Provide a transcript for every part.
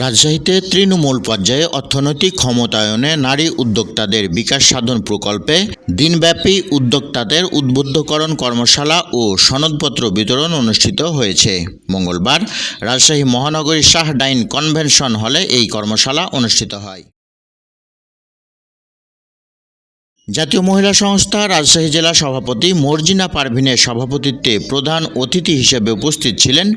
রাজশাহীতে তৃণমূল পর্যায়ে অর্থনৈতিক ক্ষমতায়নে নারী উদ্যোক্তাদের বিকাশ সাধন প্রকল্পে দিনব্যাপী উদ্যোক্তাদের উদ্বুদ্ধকরণ কর্মশালা ও সনদপত্র বিতরণ অনুষ্ঠিত হয়েছে। মঙ্গলবার রাজশাহী মহানগরী শাহ ডাইন কনভেনশন হলে এই কর্মশালা অনুষ্ঠিত হয়। জাতীয় মহিলা সংস্থা রাজশাহী জেলা সভাপতি মর্জিনা পারভিনের সভাপতিত্বে প্রধান অতিথি হিসেবে উপস্থিত ছিলেন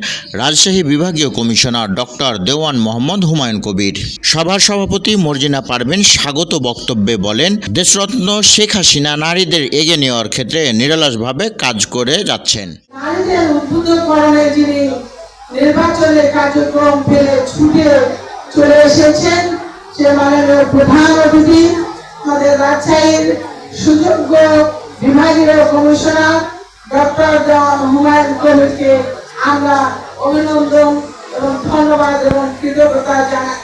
রাজশাহী বিভাগীয় কমিশনার ডক্টর দেওয়ান মোহাম্মদ হুমায়ুন কবির। সভার সভাপতি মর্জিনা পারভিন স্বাগত বক্তব্যে বলেন, দেশরত্ন শেখ হাসিনা নারীদের এগিয়ে নেওয়ার ক্ষেত্রে নিরলসভাবে কাজ করে যাচ্ছেন। নির্বাচনের কার্যক্রম ফেলে ছুটে চলে এসেছেন। সে মাননীয় প্রধান অতিথি। আমাদের রাজশাহীর সুযোগ্য বিভাগীয় কমিশনার ডক্টর দেওয়ান হুমায়ুন কবিরকে আমরা অভিনন্দন এবং ধন্যবাদ এবং কৃতজ্ঞতা জানাই।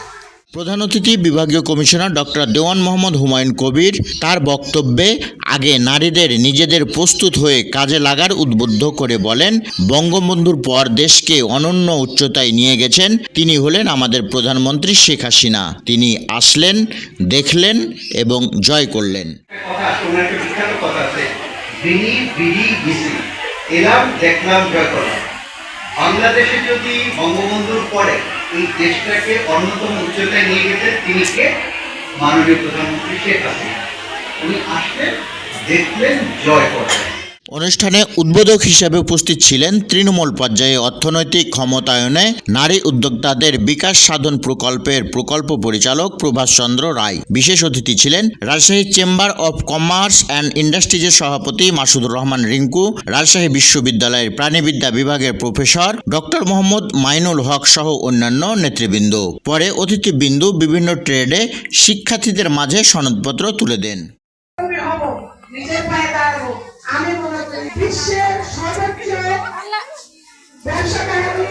প্রধান অতিথি, বিভাগীয় কমিশনার ডক্টর দেওয়ান মোহাম্মদ হুমায়ুন কবির তার বক্তব্যে আগে নারীদের নিজেদের প্রস্তুত হয়ে কাজে লাগার উদ্বুদ্ধ করে বলেন, বঙ্গবন্ধুর পর দেশকে অনন্য উচ্চতায় নিয়ে গেছেন। তিনি হলেন আমাদের প্রধানমন্ত্রী শেখ হাসিনা। তিনি আসলেন, দেখলেন এবং জয় করলেন। বাংলাদেশে যদি বঙ্গবন্ধুর পরে এই দেশটাকে অন্যতম উচ্চতায় নিয়ে গেছেন তিনি কে? মাননীয় প্রধানমন্ত্রী শেখ হাসিনা। উনি আসলেন, দেখলেন জয় করলেন। অনুষ্ঠানে উদ্বোধক হিসেবে উপস্থিত ছিলেন তৃণমূল পর্যায়ে অর্থনৈতিক ক্ষমতায়নে নারী উদ্যোক্তাদের বিকাশ সাধন প্রকল্পের প্রকল্প পরিচালক প্রভাষ চন্দ্র রায়। বিশেষ অতিথি ছিলেন Rajshahi chamber of commerce and ইন্ডাস্ট্রিজের সভাপতি মাসুদুর রহমান রিঙ্কু, রাজশাহী বিশ্ববিদ্যালয়ের প্রাণীবিদ্যা বিভাগের প্রফেসর ডক্টর মোহাম্মদ মাইনুল হক সহ অন্যান্য নেতৃবৃন্দ। পরে অতিথিবৃন্দু বিভিন্ন ট্রেডে শিক্ষার্থীদের মাঝে সনদপত্র তুলে দেন। নিজের পায়ে দাঁড়াবো। আমি মনে করি বিশ্বের সর্বোচ্চ ব্যবসাকারী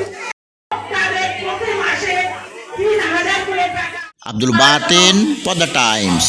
Abdul Baten for the Times.